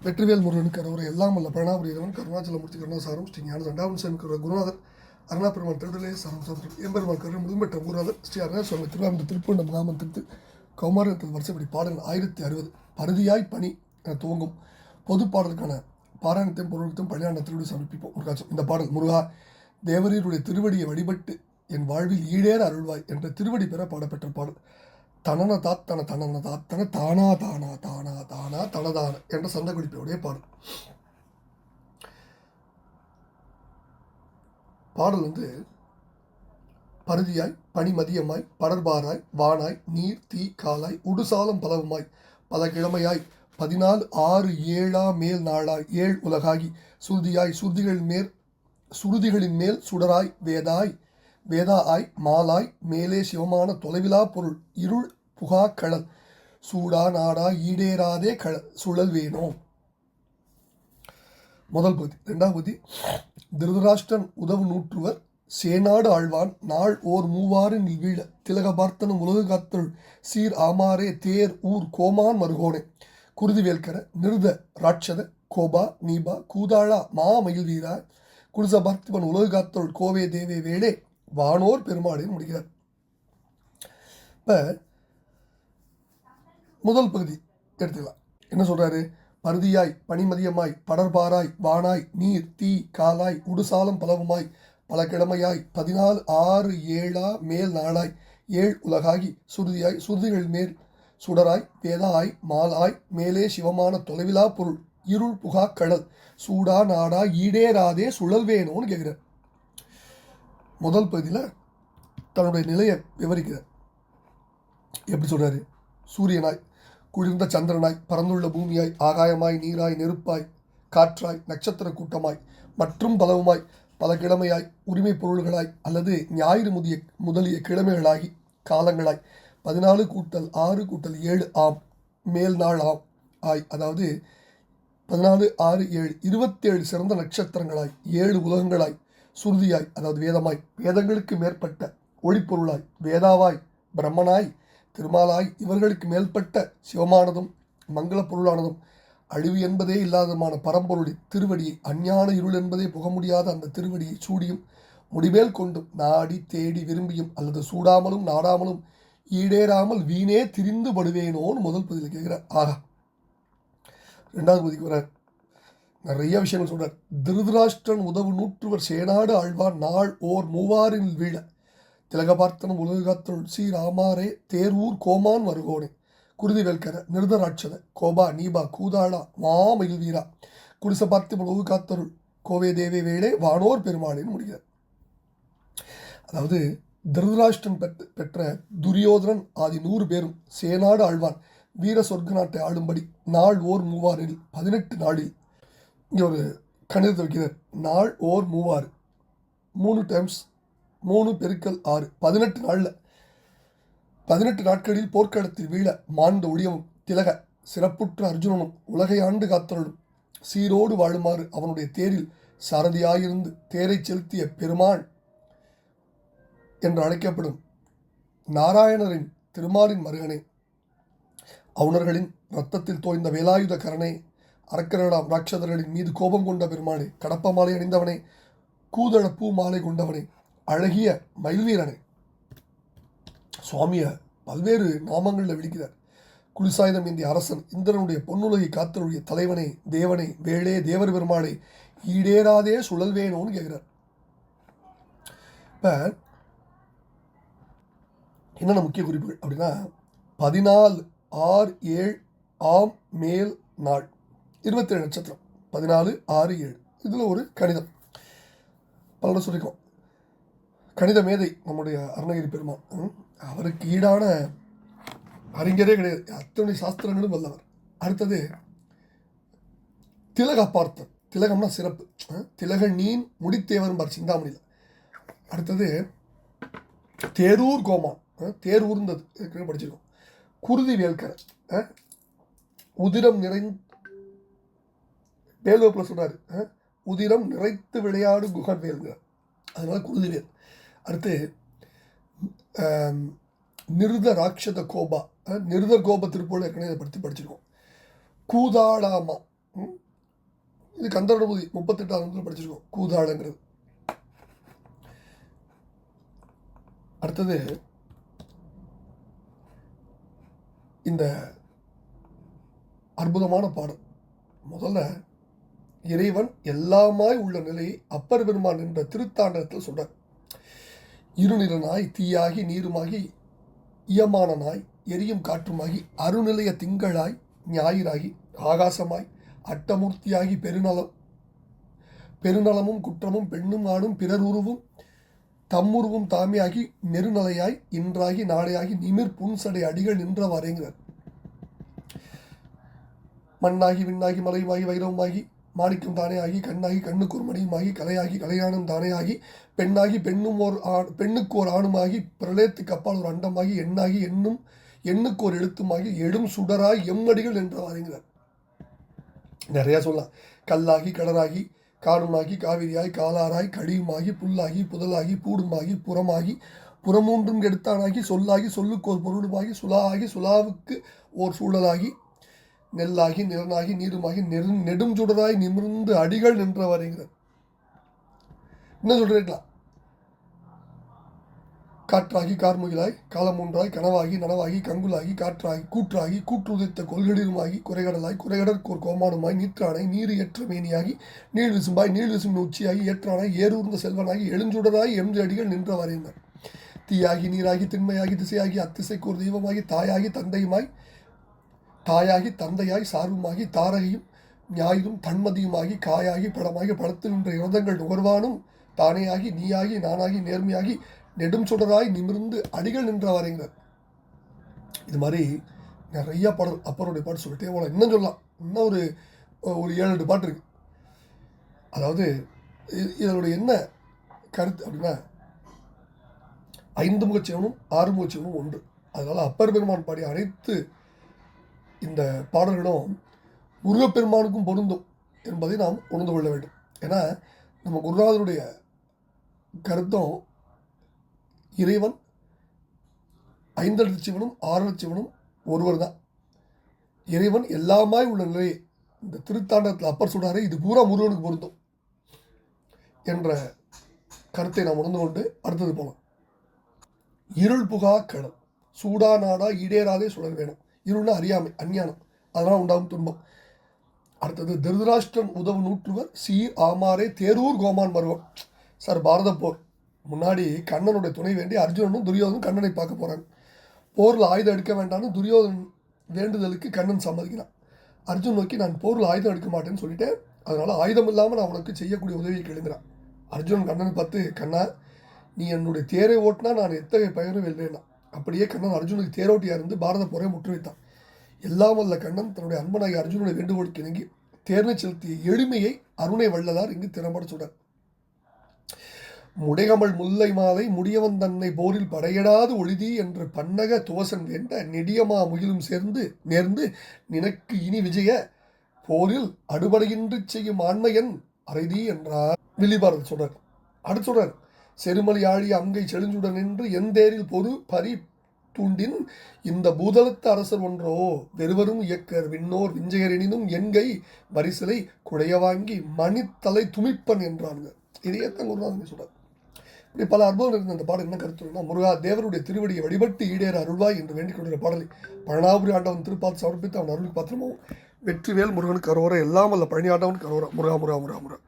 வெற்றிவேல் முருகன் அரோரை எல்லாம் அல்ல பிரணாபுரியவன் கருணாச்சலமூர்த்தி கருணாசாரம் ஸ்ரீ ஞான தண்டாவன் கருவ குருநாதர் அருணாபெருமான் திருடலே சாரம் சாரம் எம்பெருமான் கருணை முதும்பெற்ற குருநாதர் ஸ்ரீ அருணா சுவாமி திருவாமி திருப்பூண்ட மகாமந்திரத்து கௌமாரத்தில் வருஷப்படி பாடல் ஆயிரத்தி அறுபது பருதியாய் பணி என துவங்கும் பொது பாடலுக்கான பாராயணத்தையும் பொருளத்தையும் பணியாண்ட திருவிடி சமர்ப்பிப்போம் முருகாச்சம் இந்த பாடல் முருகா தேவரீருடைய திருவடியை வழிபட்டு என் வாழ்வில் ஈடேற அருள்வாய் என்ற திருவடி பெற பாடப்பெற்ற பாடல். தனன தாத்தன தனன தாத்தன தானா தானா தானா தானா தனதான என்ற சந்த குறிப்போடைய பாடல். பாடல் வந்து பருதியாய் பனிமதியமாய் படர்பாராய் வானாய் நீர் தீ காலாய் உடுசாலம் பலவுமாய் பல கிழமையாய் பதினாலு ஆறு ஏழா மேல் நாளாய் ஏழ் உலகாகி சுருதியாய் சுருதிகள் மேல் சுருதிகளின் மேல் சுடராய் வேதாய் வேதா ஆய் மாலாய் மேலே சிவமான தொலைவிலா பொருள் இருள் புகா கடல். சூடா நாடா ஈடேறாதே க சுழல் வேணும் முதல் பகுதி. ரெண்டாம் பகுதி. திருதராஷ்டன் உதவு நூற்றுவர் சேனாடு ஆழ்வான் நாள் ஓர் மூவாறு நீ வீழ திலக பார்த்தனும் உலகு காத்தல் சீர் ஆமாரே தேர் ஊர் கோமான் மருகோனே. குருதி வேல்கர நிருத ராட்சத கோபா நீபா கூதாளா மா மயில் வீரா குருச பார்த்திபன் கோவே தேவே வேளே வானோர் பெருமாளின் முடிகிறார் இப்போ முதல் பகுதி எடுத்துக்கலாம். என்ன சொல்கிறாரு பருதியாய் பனிமதியமாய் படர்பாராய் வானாய் நீர் தீ காலாய் உடுசாலம் பலவுமாய் பல கிழமையாய் பதினாலு ஆறு ஏழா மேல் நாளாய் ஏழ் உலகாகி சுருதியாய் சுருதிகள் மேல் சுடராய் வேதாய் மாலாய் மேலே சிவமான தொலைவிலா பொருள் இருள் புகா கடல் சூடா நாடா ஈடேராதே சுழல்வேணும்னு கேட்குறார் முதல் பகுதியில் தன்னுடைய நிலையை விவரிக்கிறார். எப்படி சொல்கிறாரு சூரியனாய் குளிர்ந்த சந்திரனாய் பறந்துள்ள பூமியாய் ஆகாயமாய் நீராய் நெருப்பாய் காற்றாய் நட்சத்திர கூட்டமாய் மற்றும் பலவுமாய் பல கிழமையாய் உரிமை பொருள்களாய் அல்லது ஞாயிறு முதிய முதலிய கிழமைகளாகி காலங்களாய் பதினாலு கூட்டல் ஆறு கூட்டல் ஏழு ஆம் மேல் நாள் ஆம் ஆய் அதாவது பதினாலு ஆறு ஏழு இருபத்தேழு சிறந்த நட்சத்திரங்களாய் ஏழு உலகங்களாய் சுருதியாய் அதாவது வேதமாய் வேதங்களுக்கு மேற்பட்ட ஒளிப்பொருளாய் வேதாவாய் பிரம்மனாய் திருமாலாய் இவர்களுக்கு மேற்பட்ட சிவமானதும் மங்கள பொருளானதும் அழிவு என்பதே இல்லாததுமான பரம்பொருளின் திருவடியை அஞ்ஞான இருள் என்பதே புக முடியாத அந்த திருவடியை சூடியும் முடிமேல் கொண்டும் நாடி தேடி விரும்பியும் அல்லது சூடாமலும் நாடாமலும் ஈடேறாமல் வீணே திரிந்து படுவேனோன்னு முதல் பதில் கேட்கிறார். ஆகா. ரெண்டாவது பதிக்கு வர்றார். நிறைய விஷயங்கள் சொல்கிறார் திருதராஷ்டிரன் உதவு நூற்றுவர் சேனாடு ஆழ்வார் நாள் ஓர் மூவாரின் வீழ. திலகபார்த்தனம் உலகத்துள் சி ராமாரே தேர்வூர் கோமான் வருகோனே. குருதி வேல்கர நிருதராட்சத கோபா நீபா கூதாளா மாமயில் வீரா குடிச பார்த்து உலகு காத்தருள் கோவே தேவே வேளே வானோர் பெருமாளின்னு முடிகிறார் அதாவது திருதராஷ்டிரன் பெற்ற பெற்ற துரியோதனன் ஆதி நூறு பேரும் சேனாடு ஆழ்வான் வீர சொர்க்க நாட்டை ஆளும்படி நாள் ஓர் மூவாரில் பதினெட்டு நாளில் இங்கே ஒரு கணிதத்தை வைக்கிறார் நாள் ஓர் மூவாறு. மூணு டைம்ஸ் மூணு பெருக்கல் ஆறு. பதினெட்டு நாளில். பதினெட்டு நாட்களில் போர்க்களத்தில் வீழ மாண்ட ஒழியவும் திலக சிறப்புற்ற அர்ஜுனனும் உலகை ஆண்டு காத்தருளும். சீரோடு வாழுமாறு அவனுடைய தேரில் சாரதியாயிருந்து தேரை செலுத்திய பெருமான் என்று அழைக்கப்படும் நாராயணரின் திருமாலின் மருகனே. அவுணர்களின் இரத்தத்தில் தோய்ந்த வேலாயுத கரணே அரக்கரடாம் ராட்சதர்களின் மீது கோபம் கொண்ட பெருமானே கடப்ப மாலை அணிந்தவனே கூதள பூ மாலை கொண்டவனே அழகிய மயில்வீரனே. சுவாமியை பல்வேறு நாமங்களில் விழிக்கிறார் குளிசாயுதம் இந்திய அரசன் இந்திரனுடைய பொன்னுலகை காத்தருடைய தலைவனே தேவனே வேளே தேவர் பெருமாளே ஈடேறாதே சுழல் வேணும்னு கேட்குறார். இப்போ என்னென்ன முக்கிய குறிப்புகள் அப்படின்னா பதினாலு ஆறு ஏழு ஆம் மேல் நாள். இருபத்தேழு நட்சத்திரம். பதினாலு ஆறு ஏழு. இதில் ஒரு கணிதம். பலரும் சொல்லிக்கோ கணித மேதை நம்முடைய அருணகிரி பெருமான். அவருக்கு ஈடான அறிஞரே கிடையாது. அத்தனை சாஸ்திரங்களும் வல்லவர். அடுத்தது திலக பார்த்தன் திலகம்னா சிறப்பு. திலக நீன் முடித்தேவன் பார் சிந்தாமணியில். அடுத்தது தேரூர் கோமான். தேர் ஊர்ந்தது. படிச்சிருக்கோம். குருதி வேல்கரை. உதிரம் நிறை வேலுவப்பில் சொல்கிறாரு உதிரம் நிறைத்து விளையாடும் குகன் வேலுங்கிறார் அதனால் குருதி வேல் அடுத்து நிருத ராட்சத கோபா நிருத கோப திருப்பூர் ஏற்கனவே இதை படிச்சிருக்கோம். கூதாளாமா இது கந்தரபுதி முப்பத்தெட்டாவது படிச்சிருக்கோம் கூதாளங்கிறது அடுத்தது இந்த அற்புதமான பாடம் முதல்ல இறைவன் எல்லாமாய் உள்ள நிலையை அப்பர் பெருமான் என்ற திருத்தாண்டத்தில் சொல்றார். இருநிறனாய் தீயாகி நீருமாகி இயமான நாய் எரியும் காற்றுமாகி அருநிலைய திங்களாய் ஞாயிறாகி ஆகாசமாய் அட்டமூர்த்தியாகி பெருநலம் பெருநலமும் குற்றமும் பெண்ணும் ஆணும் பிறர் உருவும் தம்முருவும் தாமியாகி நெருநலையாய் இன்றாகி நாளையாகி நிமிர் புன்சடை அடிகள் நின்றவாறேங்கிறார். மண்ணாகி விண்ணாகி மலையுமாகி வைரவமாகி மாணிக்கம் தானே ஆகி கண்ணாகி கண்ணுக்கு ஒரு மணியுமாகி கலையாகி கலையானம் தானே ஆகி பெண்ணாகி பெண்ணும் ஓர் ஆண் பெண்ணுக்கு ஒரு ஆணுமாகி பிரளயத்துக்கு அப்பால் ஒரு அண்டமாகி எண்ணாகி எண்ணும் எண்ணுக்கு ஒரு எழுத்துமாகி எழும் சுடராய் எம்மடிகள் என்றவாறுங்கிறார் நிறையா சொல்லலாம். கல்லாகி கடலாகி காடுமாகி காவிரியாய் காலாராய் கழியுமாகி புல்லாகி புதலாகி பூடுமாகி புறமாகி புறமூன்றும் எடுத்தானாகி சொல்லாகி சொல்லுக்கு ஒரு பொருளுமாகி சுலாகி சுலாவுக்கு ஓர் சூழலாகி நெல்லாகி நிறனாகி நீருமாகி நெரு நெடும் சுடராய் நிமிர்ந்து அடிகள் நின்றவரைங்கிறார் என்ன சொல்றீங்களா காற்றாகி கார்முகிலாய் காலமூன்றாய் கனவாகி நனவாகி கங்குலாகி காற்றாகி கூற்றாகி கூற்றுதைத்த கொள்கடிலுமாகி குறைகடலாய் குறைகடற்கோர் கோமானுமாய் நீற்றானை நீர் ஏற்ற மேனியாகி நீள் விசும்பாய் நீள் விசும்பின் உச்சியாகி ஏற்றானாய் ஏரூர்ந்த செல்வனாகி எழுஞ்சுடராய் எம்ஜி அடிகள் நின்ற வரைந்தார் தீயாகி நீராகி திண்மையாகி திசையாகி அத்திசைக்கு ஒரு தெய்வமாகி தாயாகி தந்தையுமாய் தாயாகி தந்தையாய் சார்புமாகி தாரகையும் ஞாயிறும் தன்மதியுமாகி காயாகி படமாகி படத்தில் நின்ற யுரதங்கள் நுகர்வானும் தானேயாகி நீயாகி நானாகி நேர்மையாகி நெடும் சுடராய் நிமிர்ந்து அடிகள் நின்றவரைங்கிறார் இது மாதிரி நிறைய பாடல் அப்பருடைய பாட்டு சொல்லிட்டே போகலாம் இன்னும் சொல்லலாம். இன்னும் ஒரு ஒரு ஏழு எட்டு பாட்டு இருக்கு. அதாவது இதனுடைய என்ன கருத்து அப்படின்னா ஐந்து முகச்சிவனும் ஆறு முகச்சிவனும் ஒன்று. அதனால் அப்பர் பெருமான் பாடிய அனைத்து இந்த பாடல்களும் முருகப்பெருமானுக்கும் பொருந்தும் என்பதை நாம் உணர்ந்து கொள்ள வேண்டும். ஏன்னா நம்ம குருநாதருடைய கருத்தும் இறைவன் ஐந்தெழுத்து சிவனும் ஆறு சிவனும் ஒருவர் தான். இறைவன் எல்லாமாய் உள்ள நிலையை இந்த திருத்தாண்டத்தில் அப்பர் சொன்னாரே இது பூரா முருகனுக்கு பொருந்தும் என்ற கருத்தை நாம் உணர்ந்து கொண்டு அடுத்தது போகலாம் இருள் புகா கடல் சூடா நாடா ஈடேறாதே சுழல் வேணும். இருள அறியாமை அஞ்ஞானம். அதனால் உண்டாகும் துன்பம். அடுத்தது திருதராஷ்டிரன் உதவு நூற்றுவர் சி ஆமாரே தேரூர் கோமான் மருவம். சார் பாரத போர். முன்னாடி கண்ணனுடைய துணை வேண்டி அர்ஜுனனும் துரியோதனும் கண்ணனை பார்க்க போகிறாங்க போரில் ஆயுதம் எடுக்க வேண்டாம்னு துரியோதன் வேண்டுதலுக்கு கண்ணன் சம்மதிக்கிறான். அர்ஜுன் நோக்கி நான் போரில் ஆயுதம் எடுக்க மாட்டேன்னு சொல்லிட்டு அதனால் ஆயுதம் இல்லாமல் நான் உனக்கு செய்யக்கூடிய உதவியை கேளுங்கிறான். அர்ஜுன் கண்ணன் பார்த்து கண்ணா நீ என்னுடைய தேரை ஓட்டினா நான் எத்தகைய பயனும் வெல்வேனா அப்படியே கண்ணன் அர்ஜுனுக்கு தேரோட்டியாக இருந்து பாரத போரை முற்று வைத்தான் எல்லாம் வல்ல கண்ணன் தன்னுடைய அன்பனாகி அர்ஜுனுடைய வேண்டுகோளுக்கு இணங்கி தேர்னை செலுத்திய எளிமையை அருணை வள்ளலார் இங்கு திறம்பட சொல்றார் முடைகமல் முல்லை மாலை முடியவன் தன்னை போரில் படையடாது ஒளிதி என்று பன்னக துவசன் வேண்ட நெடியமா முகிலும் சேர்ந்து நேர்ந்து நினக்கு இனி விஜய போரில் அடுபடையின்றி செய்யும் ஆண்மையன் அரைதி என்றார். வில்லிபாரத் சொல்றார் அடுத்து சொல்றார் செருமலி ஆழிய அங்கை செழுஞ்சுடன் நின்று எந்தேரில் பொறு பரி தூண்டின் இந்த பூதலத்து அரசர் ஒன்றோ? வெறுவரும் இயக்கர் விண்ணோர் விஞ்சையரெனினும் என்கை வரிசலை குடைய வாங்கி மணித்தலை துமிப்பன் என்றாங்க இதையே தான் குருநாதன் சொல்றார். இப்படி பல அற்புதம் இருந்த அந்த பாடல் என்ன கருத்துனா முருகா தேவருடைய திருவடியை வழிபட்டு ஈடேற அருள்வாய் என்று வேண்டிக் கொண்டிருந்த பாடலை பழனாபுரி ஆண்டவன் திருப்பாத்து சமர்ப்பித்து அவன் அருள் பாத்திரமும் வெற்றிவேல் முருகனுக்கு அரோரா எல்லாம் அல்ல பழனி ஆண்டவனுக்கு அரோரா. முருகா முருகா முருகா முருகா.